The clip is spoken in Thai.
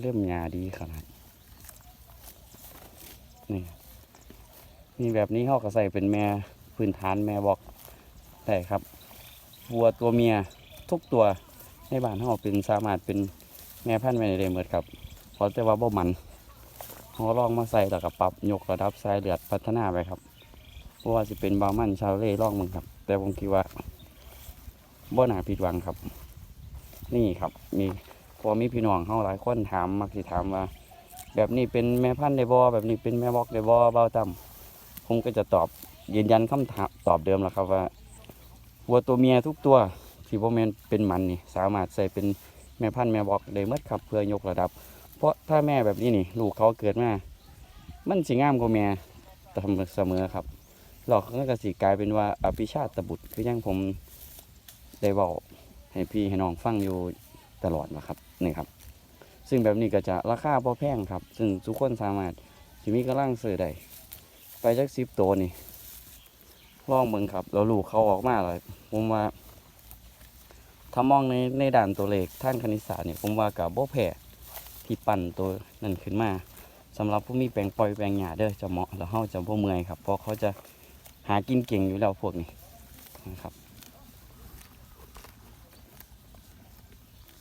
เริ่มหยาดีขนาด นี่นี่แบบนี้เขาก็ใส่เป็นแม่พื้นฐานแม่บอกได้ครับวัวตัวเมียทุกตัวในบ้านเขาเป็นสามารถเป็นแม่พันธุ์แม่ได้หมดครับเพราะแต่ว่าบ่มันเขาลองมาใส่แล้วก็ปรับยกระดับสายเลือดพัฒนาไปครับเพราะว่าจะเป็นบามันชาวเล่ร่องมึงครับ แต่ผมคิดว่าบ่น่าผิดหวังครับ นี่ครับมี พอมีพี่น้องเขาหลายคนถามมักสิถามว่า แบบนี้เป็นแม่พันธุ์ได้บ่แบบนี้เป็นแม่บอกได้บ่เบาต่ำผมก็จะตอบยืนยันคำถาตอบเดิมแล้วครับว่าวัวตัวเมียทุกตัวที่บ่แม่นเป็นมันนี่สามารถใส่เป็นแม่พันธุ์แม่บอกได้หมดครับเพื่อยกระดับ เพราะถ้าแม่แบบนี้นี่ ลูกเขาเกิดมามันสิงามกว่าแม่ทำเสมอครับหลอกก็สิกลายเป็นว่าอภิชาติบุตรคือยังผมได้บอกให้พี่ให้น้องฟังอยู่ ตลอดนะครับนี่ครับ ซึ่งแบบนี้ก็จะราคาพอแพงครับ ซึ่งทุกคนสามารถที่มีกำลังซื้อได้ไปจักสิบตัวนี่ลองเบิ่งครับแล้วลูกเขาออกมาเลยผมว่า ถ้ามองในในด่านตัวเลขท่านคณิตศาสตร์เนี่ยผมว่ากับโบแพ้ที่ปั่นตัวนั่นขึ้นมาสำหรับผู้มีแปลงปล่อยแปลงหญ้าเด้อจะเหมาะแล้วเขาจะบ่เมื่อยครับเพราะเขาจะหากินเก่งอยู่แล้วพวกนี้นะครับ